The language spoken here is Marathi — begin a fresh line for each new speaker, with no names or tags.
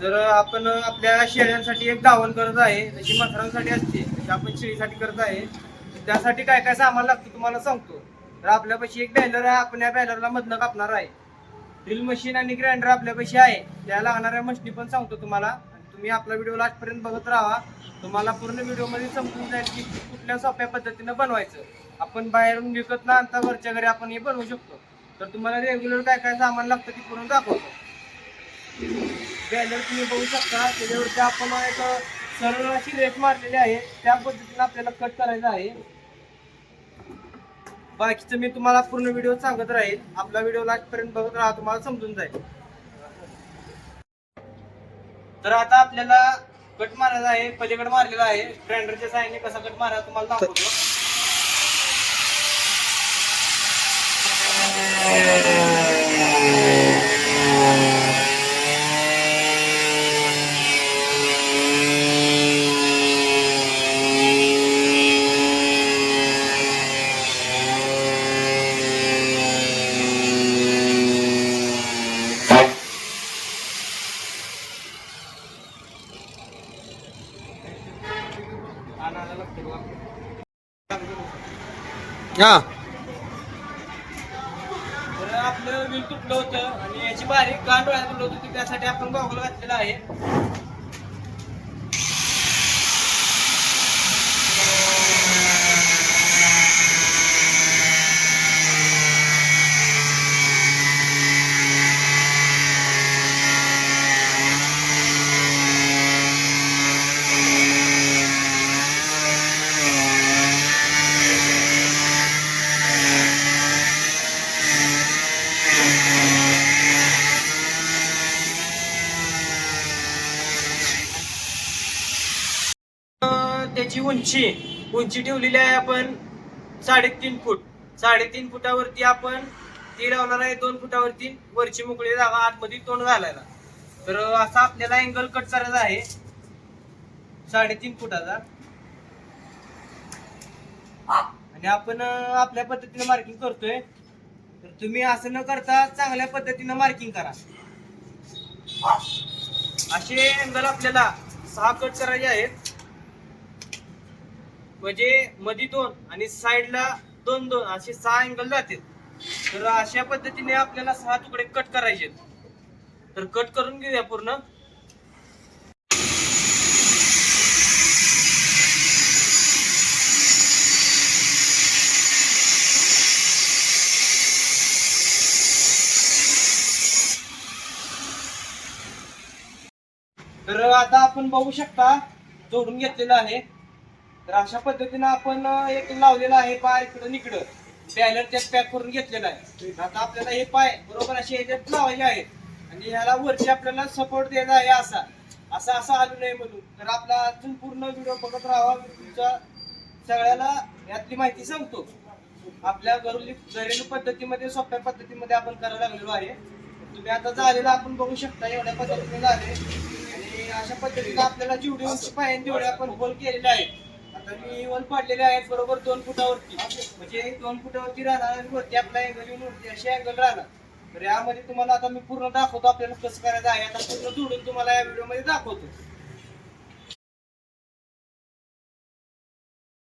तर आपण आपल्या शेळ्यांसाठी एक दावण करत आहे जशी मथरांसाठी असते तशी आपण शेळीसाठी करत आहे. त्यासाठी काय काय सामान लागतं तुम्हाला सांगतो. तर आपल्यापाशी एक बॅलर आहे आपण या बॅलरला मधनं कापणार आहे. ड्रिल मशीन आणि ग्राइंडर आपल्यापाशी आहे त्या लागणाऱ्या मशीनी पण सांगतो तुम्हाला. तुम्ही आपला व्हिडिओ लास्टपर्यंत बघत राहा. तुम्हाला पूर्ण व्हिडिओमध्ये समजून जाईल की कुठल्या सोप्या पद्धतीनं बनवायचं. आपण बाहेरून विकत ना आणता घरच्या घरी आपण हे बनवू शकतो. तर तुम्हाला रेग्युलर काय काय सामान लागतं ते पूर्ण दाखवतो. बॅनर तुम्ही बघू शकता. त्याच्यावरती आपण एक सरळ अशी रेट मारलेली आहे. त्या पद्धतीने आपल्याला कट करायचं आहे. बाकीचं मी तुम्हाला पूर्ण व्हिडिओ सांगत राहील. आपला व्हिडिओ लास्ट पर्यंत बघत राहा तुम्हाला समजून जाईल. तर आता आपल्याला कट मारायचा आहे. पलीकडे मारलेला आहे. ग्राइंडरच्या साहाय्याने कसा कट मारायचा तुम्हाला दाखवतो.
हा.
आपलं बिल तुटलं होतं आणि याची बारीक गांड व्हायला तुटलं होतं त्यासाठी आपण गॉगल घातलेला आहे. त्याची उंची उंची ठेवलेली आहे आपण साडेतीन फूट. साडेतीन फुटावरती आपण ती लावणार आहे दोन फुटावरती वरची मोकळी जागा आतमध्ये तोंड घालायला. तर असा आपल्याला अँगल कट करायचा आहे. साडेतीन फुटाचा. आणि आपण आपल्या पद्धतीने मार्किंग करतोय. तर तुम्ही असं न करता चांगल्या पद्धतीनं मार्किंग करा. असे अँगल आपल्याला सहा कट करायचे आहेत. म्हणजे मध्ये दोन आणि साईडला दोन दोन असे सहा अँगल जातील. तर अशा पद्धतीने आपल्याला सहा तुकडे कट करायचे तर कट करून घेऊया पूर्ण. तर आता आपण बघू शकता जोडून घेतलेलं आहे. तर अशा पद्धतीनं आपण एक लावलेला आहे पाय इकडं इकडं. बॅनर त्यात पॅक करून घेतलेला आहे. आता आपल्याला हे पाय बरोबर असे याच्यात लावायचे आहेत. आणि ह्याला वरती आपल्याला सपोर्ट द्यायचा आहे असा. असा असा आलो नाही म्हणून. तर आपला अजून पूर्ण व्हिडिओ बघत राहावा तुमच्या सगळ्याला यातली माहिती सांगतो. आपल्या घरुली घरेलू पद्धतीमध्ये सोप्या पद्धतीमध्ये आपण करायला लागलेलो आहे. तुम्ही आता झालेला आपण बघू शकता एवढ्या पद्धतीने झाले. आणि अशा पद्धतीने आपल्याला जेवढी उंची पाहिजे तेवढे आपण होल केलेले आहेत. आता मी पाडलेले आहेत बरोबर दोन फुटावरती. म्हणजे दोन फुटावरती राहणार आणि वरती आपला अँगल येऊन वरती अशी अँगल राहणार. तर यामध्ये तुम्हाला आता मी पूर्ण दाखवतो आपल्याला कसं करायचं आहे. आता पूर्ण जोडून तुम्हाला या व्हिडिओमध्ये दाखवतो.